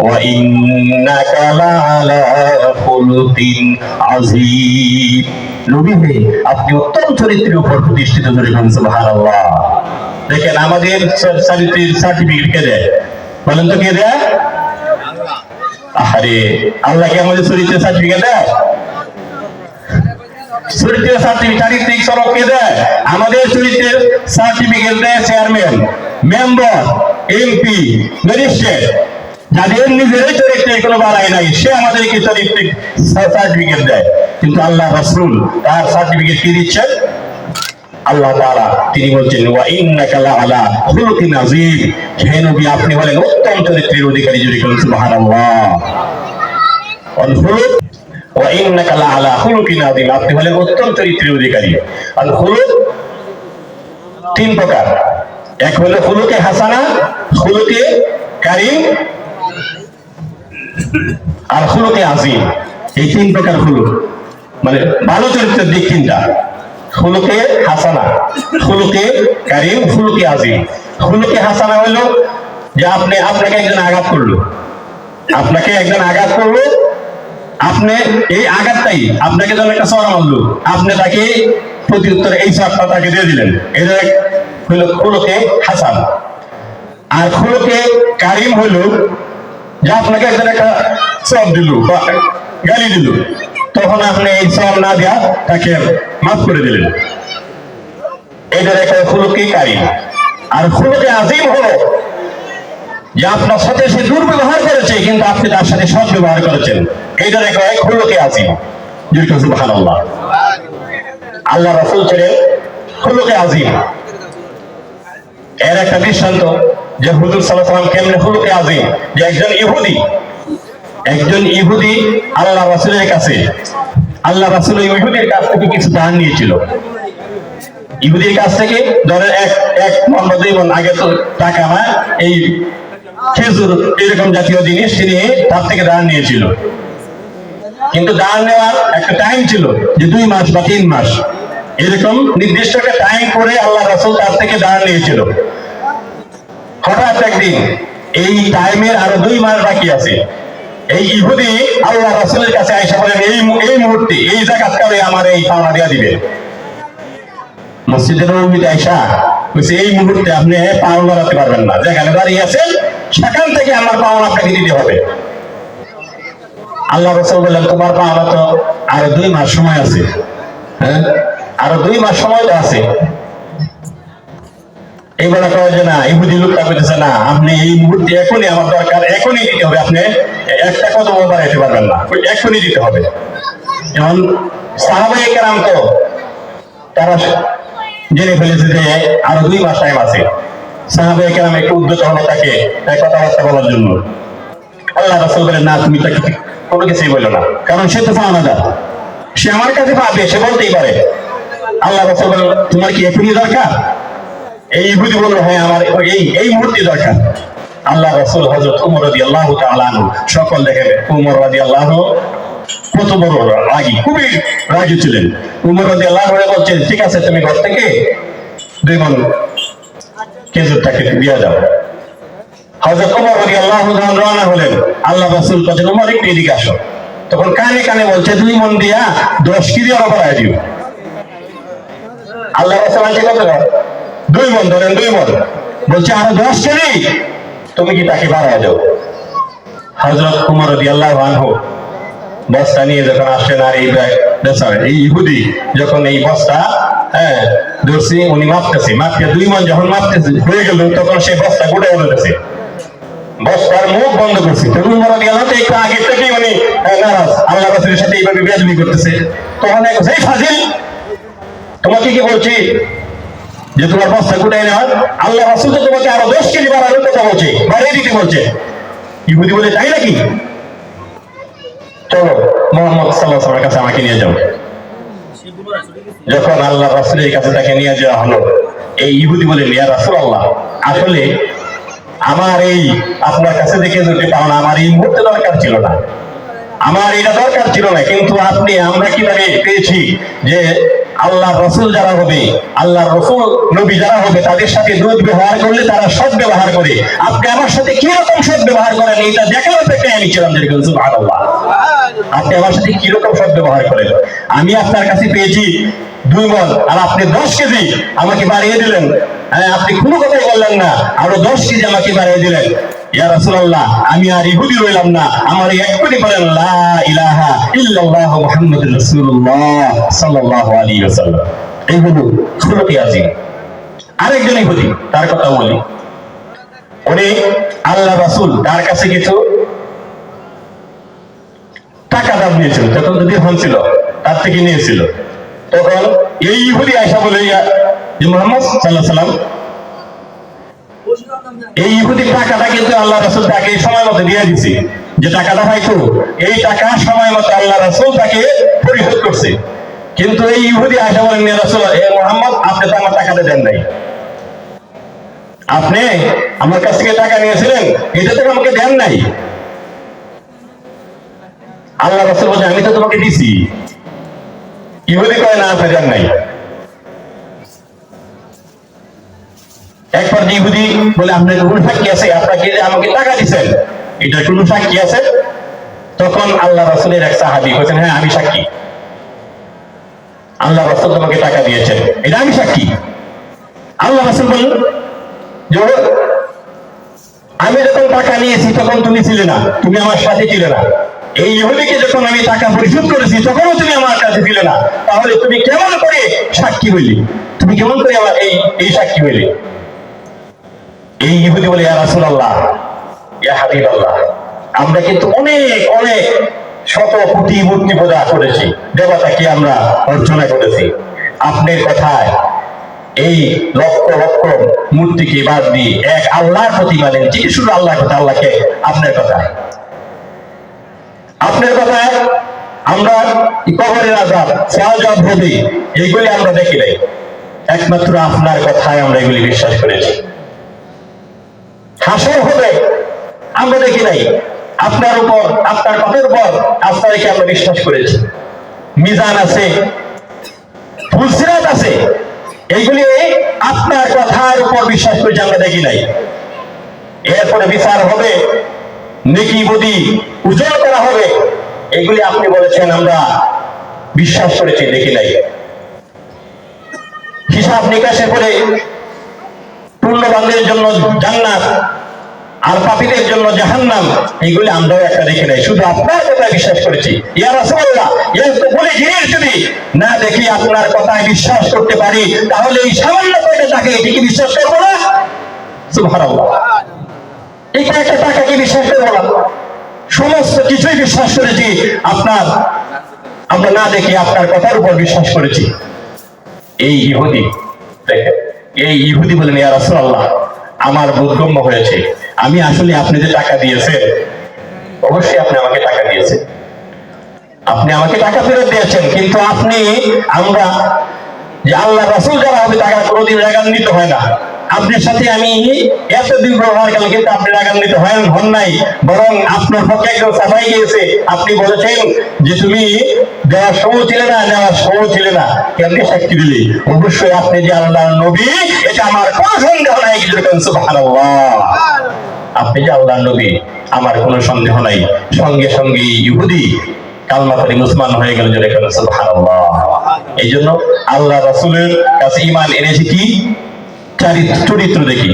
وإنك لعلى خلق عظيم নবী হে আপনি উত্তম চরিত্রের উপর প্রতিষ্ঠিত ধরে সুবহানাল্লাহ দেখেন আমাদের চারিত্রিক সার্টিফিকেট কে দেয় বলেন তো কে দেয় আরে আল্লাহ কি আমাদের চরিত্রের সার্টিফিকেট দেয় চরিত্রের সার্টিফিকেট চারিত্রিক সড়ক কে দেয় আমাদের চরিত্রের সার্টিফিকেট দেয় চেয়ারম্যান মেম্বার এমপি ম্যাজিস্ট্রেট যাদের নিজেরই চরিত্রে কোনো বাড়াই নাই, সে আমাদেরকে চরিত্রিক সার্টিফিকেট দেয়। কিন্তু আল্লাহ রাসূল তার সার্টিফিকেট কি দিচ্ছেন? আল্লাহ তিনি বলছেন, ওয়া হে নবী, আপনি উত্তম চরিত্রের অধিকারী, যদি কোন সুবহানাল্লাহ। আল ওয়া ইন্নাকা আপনি উত্তম চরিত্রের অধিকারী। খুলুক, তিন প্রকার। এক হলো খুলুকে হাসানা, খুলুকে কারিম আর খুলুকে আজিম। এই তিন প্রকার খুলুক। মানে ভালো চরিত্রের দিক তিনটা। খুলুকে হাসানা, খুলুকে কারিম, খুলুকে আজিম। খুলুকে হাসানা হলো যে আপনি, আপনাকে একজন আঘাত করল। আপনাকে একজন আঘাত করল। আপনি এই আঘাতটাই আপনাকে যখন একটা সর মারলো আপনি তাকে প্রতি উত্তরে এই সরটা তাকে দিয়ে দিলেন। এটা হলো খুলুকে হাসান। আর খুলুকে কারিম হলো যে আপনাকে একজন একটা দিল, বা গালি দিল। তখন আপনি এই না তাকে মাফ করে দিলেন। এটার একটা আর খুলুকে আজিম হলো যে আপনার সাথে সে দুর্ব্যবহার করেছে, কিন্তু আপনি তার সাথে সৎ ব্যবহার করেছেন। এইটার একটা খুলুকে আজিম। যেটা সুবহানাল্লাহ। আল্লাহ রাসূল ছিলেন খুলুকে আজিম। এর একটা দৃষ্টান্ত যে হুজুর সাল্লাম কেমনে খুলুকে আজিম? যে একজন ইহুদি একজন ইহুদি আল্লাহ রাসূলের কাছে, আল্লাহ রাসুল ইহুদির কাছ থেকে কিছু দান নিয়েছিল। ইহুদির কাছ থেকে ধরেন এক এক মন দুই মন আগে তো টাকা না, এই খেজুর, এরকম জাতীয় জিনিস তিনি তার থেকে দান নিয়েছিল। কিন্তু দান নেওয়ার একটা টাইম ছিল যে দুই মাস বা তিন মাস। এরকম নির্দিষ্ট একটা টাইম করে আল্লাহ রাসূল তার থেকে দান নিয়েছিল। হঠাৎ একদিন এই টাইমের আরও দুই মাস বাকি আছে। এই ইহুদি আল্লাহ কাছে আইসা বলেন, এই এই মুহূর্তে এই কালে আমার এই পাওনা দিবে। মসজিদের আইসা বলছে, এই মুহূর্তে আপনি পাওনা পারবেন না। যেখানে দাঁড়িয়ে আছেন, সেখান থেকে আমার পাওনা আপনাকে দিতে হবে। আল্লাহ রসুল বললেন, তোমার পাওনা তো আরও দুই মাস সময় আছে। হ্যাঁ? আরও দুই মাস সময় তো আছে। এইবার কয় যে না, ইহুদি লোকটা বলতেছে না আপনি এই মুহূর্তে এখনই আমার দরকার, এখনই দিতে হবে। আপনি একটা কদম বাড়াইতে পারবেন না। এখনই দিতে হবে। যেমন সাহাবাই কেরাম তো, তারা জেনে ফেলেছে যে আরও দুই মাস টাইম আছে। সাহাবাই কেরাম একটু উদ্যত হলো তাকে কথাবার্তা বলার জন্য। আল্লাহ রাসূল বলেন, না, তুমি তাকে কোনো কিছুই বলল না। কারণ সে তো পাওনাদার সে আমার কাছে পাবে, সে বলতেই পারে। আল্লাহ রাসূল বলেন, তোমার কি এখনই দরকার? এই ইহুদি বলল হ্যাঁ আমার এই এই মুহূর্তে দরকার। আল্লাহ রসুল হযরত ওমর রাদিয়াল্লাহু তাআলা আনহু সকল দেখেন। ওমর রাদিয়াল্লাহু কত বড় রাগী, খুবই রাগী ছিলেন। উমর রাদিয়াল্লাহু আনহু বলছেন, ঠিক আছে, তুমি ঘর থেকে দুই মন খেজুরটাকে দিয়ে যাও হযরত ওমর রাদিয়াল্লাহু তাআলা রওনা হলেন। আল্লাহ রাসূল বলেন ওমর একটু এদিকে আসো। তখন কানে কানে বলছে, দুই মন দিয়া দশ কেজি আরও বাড়ায় দিও। আল্লাহ রসুল আছে কত দাও? দুই মন ধরেন দুই মন। বলছে আরও দশ কেজি তুমি কি তাকে বাড়ায় দাও? হযরত উমর রাদিয়াল্লাহু আনহু বস্তা নিয়ে যখন আসলেন আর এই এই ইহুদি যখন এই বস্তা হ্যাঁ ধরছি উনি মাপতেছে। মাপতে দুই মন যখন মাপতেছে হয়ে গেল তখন সেই বস্তা গুটে উঠেছে বস্তার মুখ বন্ধ করছে। তখন বড় গেল তো একটু আগে থেকেই উনি হ্যাঁ, নারাজ। আল্লাহ রাসূলের সাথে এইভাবে বেয়াদবি করতেছে। তখন এক সেই ফাজিল তোমাকে কি বলছি? যে তোমার বস্তা গুটাই নেওয়ার, আল্লাহ রাসূল তো তোমাকে আরও দশ কেজি বাড়ানোর কথা বলছে, বাড়িয়ে দিতে বলছে। ইহুদি বলে, তাই নাকি? চলো, মোহাম্মদ সাল্লাহ কাছে আমাকে নিয়ে যাও। যখন আল্লাহ রাসুলের কাছে তাকে নিয়ে যাওয়া হলো, এই ইহুদি বলেন ইয়া রাসুল আল্লাহ আসলে আমার এই আপনার কাছে দেখে যদি পাওনা আমার এই মুহূর্তে দরকার ছিল না। আমার এটা দরকার ছিল না, কিন্তু আপনি আমরা কীভাবে পেয়েছি যে আল্লাহ রসুল যারা হবে, আল্লাহ রসুল নবী যারা হবে, তাদের সাথে দুধ ব্যবহার করলে তারা সব ব্যবহার করে। আপনি আমার সাথে কি রকম সৎ ব্যবহার করেন, এটা দেখার অপেক্ষায় আমি ছিলাম যেরকম আপনি আমার সাথে কি রকম সৎ ব্যবহার করেন? আমি আপনার কাছে পেয়েছি দুই মন, আর আপনি দশ কেজি আমাকে বাড়িয়ে দিলেন। আপনি কোনো কথাই বললেন না, আরও দশ কেজি আমাকে বাড়িয়ে দিলেন। আমি আর ইহুদি রইলাম না। আমার এক্ষুনি বলেন, লা ইলাহা এই হলো খুলকি আজিম। আরেকজন ইহুদি, তার কথা বলি। উনি আল্লাহ রাসূল, তার কাছে কিছু টাকা দাম নিয়েছিল তখন যদি ধন ছিল তার থেকে নিয়েছিল। তখন এই ইহুদি আয়সা বলে যে মোহাম্মদ সাল্লাহ সাল্লাম এই ইহুদি টাকাটা কিন্তু আল্লাহ রসুল তাকে সময় মতো দিয়ে দিছি। যে টাকাটা পাইতো এই টাকা সময় মতো আল্লাহ রসুল তাকে পরিশোধ করছে। কিন্তু এই ইহুদি আয়সা বলেন "ইয়া রাসূল এ মোহাম্মদ, আপনি তো আমার টাকাটা দেন নাই। আপনি আমার কাছ থেকে টাকা নিয়েছিলেন, এটা তো আমাকে দেন নাই। আল্লাহ রসুল বলছে আমি তো তোমাকে দিছি। ইহুদি কয়, না, আপনি দেন নাই। একবার ইহুদি বলে, আপনার কোনো সাক্ষী আছে? আমাকে টাকা দিচ্ছেন কোনো সাক্ষী আছে? তখন আল্লাহ রসুলের এক সাহাবি বলছেন হ্যাঁ আমি সাক্ষী। আল্লাহ রসুল তোমাকে টাকা দিয়েছেন। এটা আমি সাক্ষী। আল্লাহ রসুল আমি যখন টাকা নিয়েছি, তখন তুমি ছিলে না, তুমি আমার সাথে ছিলে না। এই ইহুদিকে যখন আমি টাকা পরিশোধ করেছি, তখনও তুমি আমার কাছে ছিলে না। তাহলে তুমি কেমন করে সাক্ষী হইলি? তুমি কেমন করে আমার এই এই সাক্ষী হইলি? এই ইহুদি বলে আমরা কিন্তু অনেক অনেক শত কোটি মূর্তি পূজা করেছি আমরা অর্চনা করেছি। আপনার কথায় এই লক্ষ লক্ষ মূর্তিকে বাদ দিয়ে এক আল্লাহর যে শুধু আল্লাহর কথা আল্লাহকে আপনার আপনার কথায় আমরা কবরের আজাব এইগুলি আমরা দেখি নাই। একমাত্র আপনার কথায় আমরা এগুলি বিশ্বাস করেছি। হাসর হবে আমরা দেখি নাই। আপনার উপর, আপনার কথার উপর আস্থা রেখে আমরা বিশ্বাস করেছি। মিজান আছে, ফুলসিরাত আছে। এইগুলি আপনার কথার উপর বিশ্বাস করেছি, আমরা দেখি নাই। এরপরে বিচার হবে, নেকি বদি উজ্জ্বল করা হবে। এগুলি আপনি বলেছেন, আমরা বিশ্বাস করেছি, দেখি নাই। হিসাব নিকাশের পরে পূর্ণবানদের জন্য জান্নাত আর পাপীদের জন্য জাহান্নাম, এইগুলি আমরাও একটা দেখি নাই। শুধু আপনার কথায় বিশ্বাস করেছি। ইয়া রাসূলুল্লাহ এর বলে যদি না দেখি আপনার কথায় বিশ্বাস করতে পারি, তাহলে এই সামান্য কয়টা টাকা এটিকে বিশ্বাস করব না? সুবহানাল্লাহ। এই কয়েকটা টাকাকে বিশ্বাস করব না? সমস্ত কিছুই বিশ্বাস করেছি। আপনার, আমরা না দেখি আপনার কথার উপর বিশ্বাস করেছি। এই ইহুদি, দেখেন। এই ইহুদি বলেন, ইয়া রাসূলুল্লাহ, আমার বোধগম্য হয়েছে। আমি আসলে আপনি যে টাকা দিয়েছেন, অবশ্যই আপনি আমাকে টাকা দিয়েছেন। আপনি আমাকে টাকা ফেরত দিয়েছেন, কিন্তু আপনি, আমরা যে আল্লাহ রাসূল যারা হবে টাকা কোনোদিন রেগান্বিত হয় না। আপনার সাথে আমি এতদিন ব্যবহার করলাম কিন্তু আপনি রাগান্বিত হন হন নাই। বরং আপনার পক্ষে একদম সাফাই গিয়েছে। আপনি বলেছেন যে তুমি দেওয়ার সময় ছিলে না, নেওয়ার সময় ছিলে না। কেমনি সাক্ষী দিলে? অবশ্যই আপনি যে আল্লাহ নবী, এটা আমার কোনো সন্দেহ নাই সুবহানাল্লাহ। আপনি যে আল্লাহ নবী, আমার কোনো সন্দেহ নাই। সঙ্গে সঙ্গে ইহুদি কালমা করে মুসলমান হয়ে গেল যেরকম সুবহানাল্লাহ। এই জন্য আল্লাহ রাসূলের কাছে ঈমান এনেছে কি? চরিত্র দেখি।